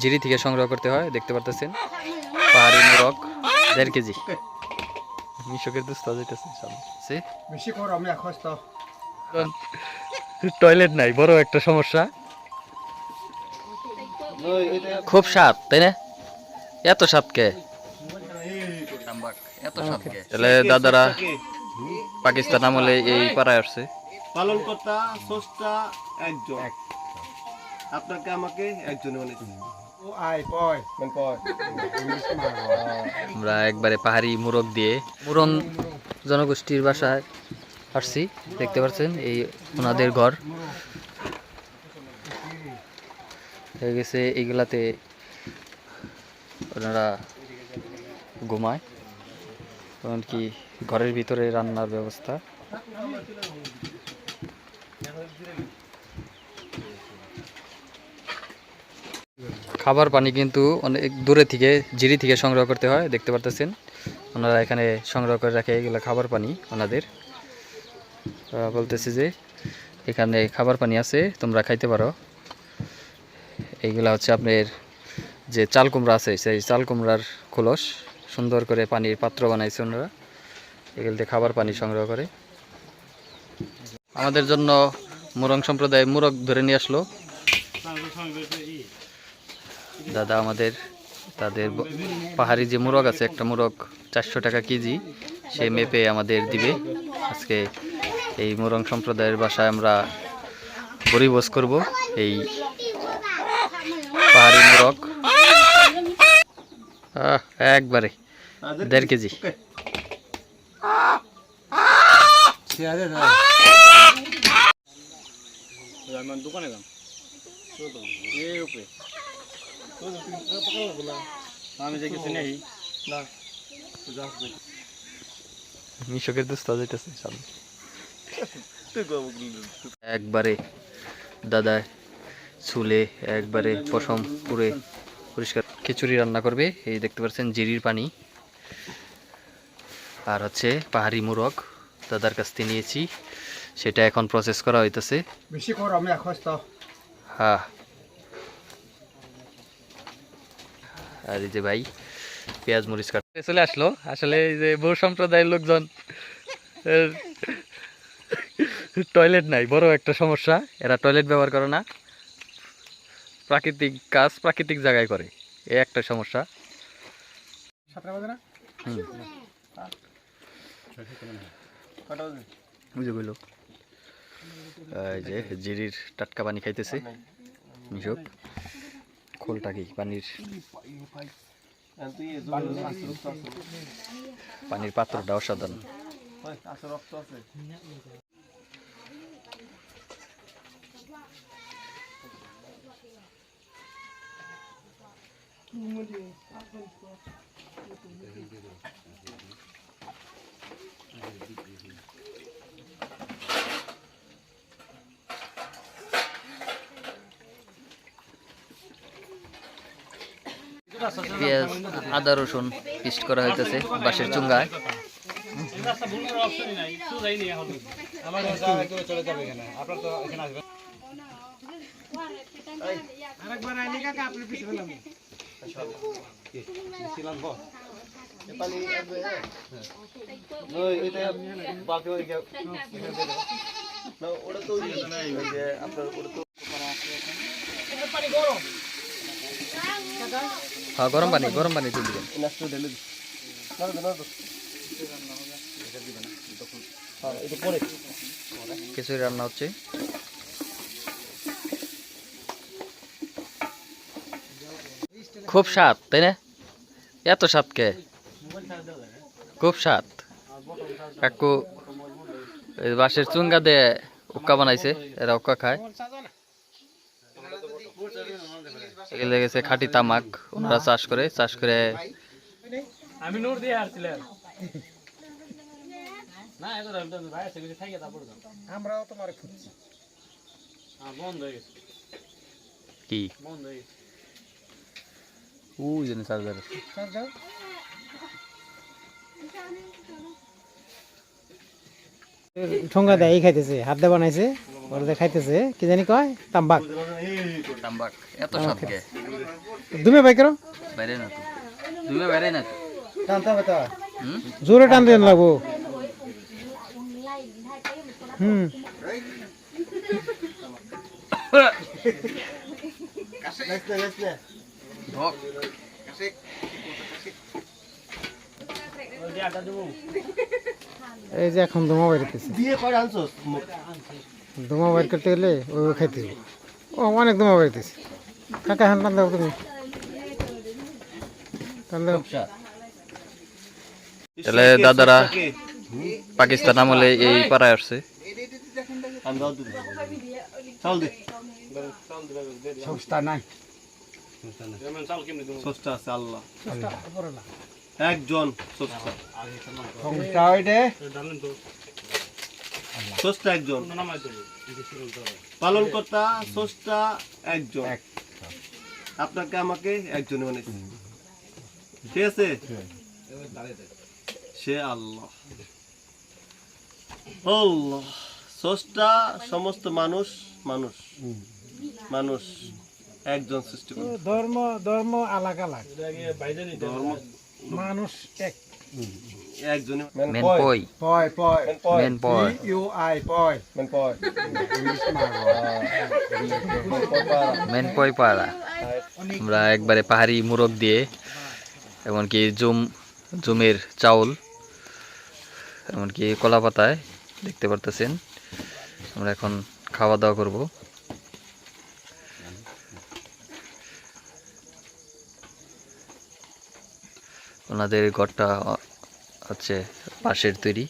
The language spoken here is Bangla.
জিরি থেকে সংগ্রহ করতে হয় দেখতে পারতেছেন? পাহাড়ি মোরগ দেড় কেজি। মিশকের দুস্থ যেতেছে সামনে বেশি কর আমি টয়লেট নাই বড় একটা সমস্যা। খুব স্বাদ তাই না? এত স্বাদ কে? এত তাহলে দাদারা পাকিস্তান আমলে এই পাড়ায় আসছে। পালন কর্তা স্রষ্টা একজন। আপনাকে আমাকে একজন মানে মানে আমরা একবারে পাহাড়ি মুরগ দিয়ে মুরন জনগোষ্ঠীর বাসায় আসছি। দেখতে পাচ্ছেন এই ওনাদের ঘর। হয়ে গেছে এইগুলাতে ওনারা ঘুমায়। এমনকি ঘরের ভিতরে রান্নার ব্যবস্থা। খাবার পানি কিন্তু অনেক দূরে থেকে জিরি থেকে সংগ্রহ করতে হয়, দেখতে পারতেছেন। ওনারা এখানে সংগ্রহ করে রাখে এগুলো খাবার পানি ওনাদের। বলতেছে যে, এখানে খাবার পানি আছে, তোমরা খাইতে পারো। এইগুলা হচ্ছে আপনার যে চাল কুমড়া আছে, সেই চাল কুমড়ার খোলস, সুন্দর করে পানির পাত্র বানাইছে ওনারা। এগুলোতে খাবার পানি সংগ্রহ করে। আমাদের জন্য মুরং সম্প্রদায় মুরগ ধরে নিয়ে আসলো। দাদা আমাদের তাদের পাহাড়ি যে মুরগ আছে, একটা মুরগ চারশো টাকা কেজি, সে মেপে আমাদের দিবে। আজকে এই মুরং সম্প্রদায়ের বাসায় আমরা বড়িবোস করব এই পাহাড়ি মুরগ। একবারে, দেড় কেজি। দোকানে আমি যে কিছু নেই। না। মিশকের দুস্ত যাইতেছে সামনে। একবারে দাদা চুলে একবারে পশম পুরে পরিষ্কার। খিচুড়ি রান্না করবে এই দেখতে পাচ্ছেন জিরির পানি। আর হচ্ছে পাহাড়ি মুরগ দাদার কাছ থেকে নিয়েছি। সেটা এখন প্রসেস করা হইতেছে। বেশি কর আমি এখন তো হ্যাঁ। আর এই যে ভাই পেঁয়াজ মরিচ কাটতে চলে আসলো। আসলে এই যে বহু সম্প্রদায়ের লোকজন টয়লেট নাই বড় একটা সমস্যা। এরা টয়লেট ব্যবহার করে না। প্রাকৃতিক কাজ প্রাকৃতিক জায়গায় করে এ একটা সমস্যা? বুঝে গেল। এই যে জিরির টাটকা পানি খাইতেছে। মিশক। খোলটা কি পানির। পানির পাত্রটা অসাধারণ ওই, আছে, পেঁয়াজ আদা রসুন পেস্ট করা হইতেছে বাঁশের চুঙ্গায়। পানি ওটা তো আপনার ওটা তো হ্যাঁ গরম পানি গরম পানি দিয়ে দিবেন। খিচুড়ি রান্না হচ্ছে। খুব স্বাদ তাই না? এত স্বাদ কে? খুব স্বাদ। কাকু বাঁশের চুঙ্গা দিয়ে উক্কা বানাইছে এরা উক্কা খায়। এগুলো গেছে খাঁটি তামাক। ওনারা চাষ করে চাষ করে আমি নোট দিয়ে আসছিলাম না এত ভাই আছে কিছু থাকে তারপর আমরাও তোমার খুঁজছি। হ্যাঁ বন্ধ হয়ে গেছে। কি? বন্ধ হয়ে গেছে। চার্জার চল যাও ঠোঙ্গা দেয় এই খাইতেছে হাত দিয়ে বানাইছে ওরা দিয়ে খাইতেছে কি জানি কয়? তাম্বাক। তাম্বাক এত সাতকে দুমে ভাই করো। বাইরে না তো। তুমি বাইরে না তো। টানতে হবে তো। জোরে টান দিয়ে লাগবো। হুম। ধক। এই যে এখন ধোঁয়া বেরোতেছে দিয়ে কয়টা আনছস ধোঁয়া বের করতে গেলে ওই খাইতে ও অনেক ধোঁয়া বেরোতেছে কাকা হান টান দাও তুমি? টান দাও। তাহলে দাদারা পাকিস্তান আমলে এই পাড়ায় আসছে। আমি দাও দিই চাল দে সমস্যা নাই সস্তা আছে আল্লাহ। একজন সস্তা। একজন। পালন কর্তা সস্তা একজন। আপনাকে আমাকে একজন বানিয়েছে ঠিক আছে? সে আল্লাহ। আল্লাহ। স্রষ্টা সমস্ত মানুষ মানুষ। মানুষ একজন সৃষ্টি ধর্ম ধর্ম আলাগ আলাগ। ধর্ম মানুষ এক। একজনই মেন পই পয়। পয়। মেন পয়। ইউ আই পয়। মেন পয়। মেন পই পাড়া। আমরা একবারে পাহাড়ি মুরগ দিয়ে এমনকি জুম জুমের চাউল এমনকি কলা পাতায় দেখতে পারতেছেন। আমরা এখন খাওয়া দাওয়া করব। ওনাদের ঘরটা হচ্ছে পাশের তৈরি।